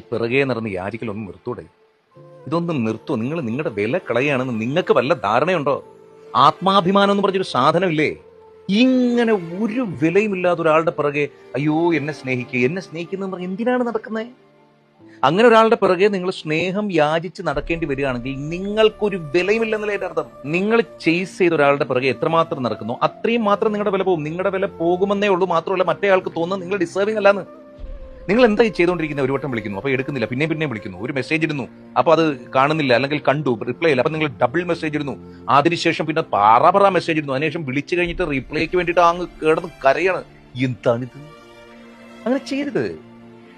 ഈ പിറകെ നടന്ന് യാചിക്കലൊന്നും നിർത്തൂടെ? ഇതൊന്നും നിർത്തൂ. നിങ്ങൾ നിങ്ങളുടെ വില കളയാണെന്ന് നിങ്ങൾക്ക് വല്ല ധാരണയുണ്ടോ? ആത്മാഭിമാനം എന്ന് പറഞ്ഞൊരു സാധനമില്ലേ? ഇങ്ങനെ ഒരു വിലയുമില്ലാതെ ഒരാളുടെ പിറകെ അയ്യോ എന്നെ സ്നേഹിക്കുക എന്നെ സ്നേഹിക്കുന്ന പറഞ്ഞ് എന്തിനാണ് നടക്കുന്നത് അങ്ങനെ ഒരാളുടെ പിറകെ നിങ്ങൾ സ്നേഹം യാചിച്ച് നടക്കേണ്ടി വരികയാണെങ്കിൽ നിങ്ങൾക്കൊരു വിലയുമില്ലെന്നല്ലേ അതിന്റെ അർത്ഥം? നിങ്ങൾ ചേസ് ചെയ്ത ഒരാളുടെ പിറകെ എത്രമാത്രം നടക്കുന്നു അത്രയും മാത്രം നിങ്ങളുടെ വില പോകും. നിങ്ങളുടെ വില പോകുമെന്നേ ഉള്ളൂ. മാത്രമല്ല മറ്റേ ആൾക്ക് തോന്നുന്നത് നിങ്ങൾ ഡിസേർവിംഗ് അല്ലാന്ന്. നിങ്ങൾ എന്താ ചെയ്തുകൊണ്ടിരിക്കുന്നത്? ഒരു വട്ടം വിളിക്കുന്നു. അപ്പോൾ എടുക്കുന്നില്ല. പിന്നെ പിന്നെ വിളിക്കുന്നു. ഒരു മെസ്സേജ് ഇടുന്നു. അപ്പോൾ അത് കാണുന്നില്ല. അല്ലെങ്കിൽ കണ്ടു. റിപ്ലൈ ഇല്ല. അപ്പൊ നിങ്ങൾ ഡബിൾ മെസ്സേജ് ഇടുന്നു. അതിനുശേഷം പിന്നെ പാറ പറ മെസ്സേജ് ഇടുന്നു. അതിനുശേഷം വിളിച്ചു കഴിഞ്ഞിട്ട് റിപ്ലൈക്ക് വേണ്ടിയിട്ട് അങ്ങ് കിടന്ന് കരയാണ്. എന്താണിത്? അങ്ങനെ ചെയ്തത്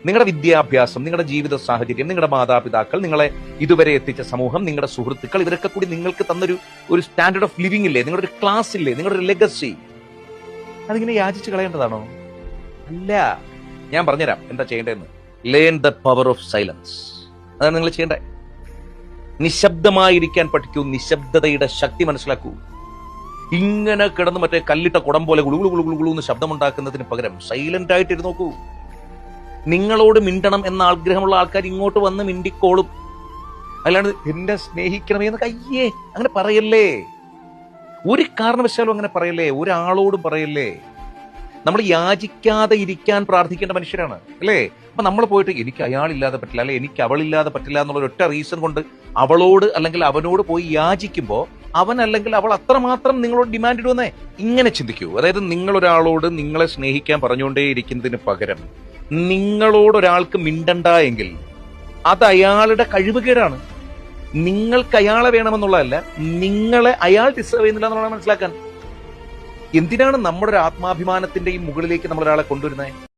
നിങ്ങളുടെ വിദ്യാഭ്യാസം നിങ്ങളുടെ ജീവിത സാഹചര്യം നിങ്ങളുടെ മാതാപിതാക്കൾ നിങ്ങളെ ഇതുവരെ എത്തിച്ച സമൂഹം നിങ്ങളുടെ സുഹൃത്തുക്കൾ ഇവരൊക്കെ കൂടി നിങ്ങൾക്ക് തന്നൊരു ഒരു സ്റ്റാൻഡേർഡ് ഓഫ് ലിവിംഗ് ഇല്ലേ? നിങ്ങളുടെ ഒരു ക്ലാസ് ഇല്ലേ? നിങ്ങളുടെ ഒരു ലെഗസി അതിങ്ങനെ യാചിച്ച് കളയേണ്ടതാണോ? അല്ല. ഞാൻ പറഞ്ഞുതരാം എന്താ ചെയ്യേണ്ടതെന്ന്. Learn the power of silence അതാണ് നിങ്ങൾ ചെയ്യേണ്ടത്. നിശബ്ദമായിരിക്കാൻ പഠിക്കൂ നിശബ്ദതയുടെ ശക്തി മനസ്സിലാക്കൂ. ഇങ്ങനെ കിടന്ന് മറ്റേ കല്ലിട്ട കുടം പോലെ ഗുളു ഗുളു ഗുളു എന്ന് ശബ്ദമുണ്ടാക്കുന്നതിന് പകരം സൈലന്റ് ആയിട്ട് ഇരുന്ന് നോക്കൂ. നിങ്ങളോട് മിണ്ടണം എന്ന ആഗ്രഹമുള്ള ആൾക്കാർ ഇങ്ങോട്ട് വന്ന് മിണ്ടിക്കോളും. അല്ലാണ്ട് എന്നെ സ്നേഹിക്കണമേ എന്ന് അയ്യേ അങ്ങനെ പറയല്ലേ? ഒരു കാരണവശാലും അങ്ങനെ പറയല്ലേ? ഒരാളോടും പറയല്ലേ? നമ്മൾ യാചിക്കാതെ ഇരിക്കാൻ പ്രാർത്ഥിക്കേണ്ട മനുഷ്യരാണ് അല്ലേ? അപ്പൊ നമ്മൾ പോയിട്ട് എനിക്ക് അയാളില്ലാതെ പറ്റില്ല അല്ലെ എനിക്ക് അവളില്ലാതെ പറ്റില്ല എന്നുള്ള ഒറ്റ റീസൺ കൊണ്ട് അവളോട് അല്ലെങ്കിൽ അവനോട് പോയി യാചിക്കുമ്പോൾ അവൻ അല്ലെങ്കിൽ അവൾ അത്രമാത്രം നിങ്ങളോട് ഡിമാൻഡ് ഇടുവന്നേ ഇങ്ങനെ ചിന്തിക്കൂ. അതായത് നിങ്ങളൊരാളോട് നിങ്ങളെ സ്നേഹിക്കാൻ പറഞ്ഞുകൊണ്ടേ ഇരിക്കുന്നതിന് പകരം നിങ്ങളോട് ഒരാൾക്ക് മിണ്ടണ്ട എങ്കിൽ അത് അയാളുടെ കഴിവുകേടാണ്. നിങ്ങൾക്ക് അയാളെ വേണമെന്നുള്ളതല്ല നിങ്ങളെ അയാൾ ഡിസേർവ് ചെയ്യുന്നില്ല എന്നുള്ളതാണ് മനസ്സിലാക്കാൻ. എന്തിനാണ് നമ്മുടെ ഒരു ആത്മാഭിമാനത്തിന്റെയും മുകളിലേക്ക് നമ്മൾ ഒരാളെ കൊണ്ടുവരുന്നത്?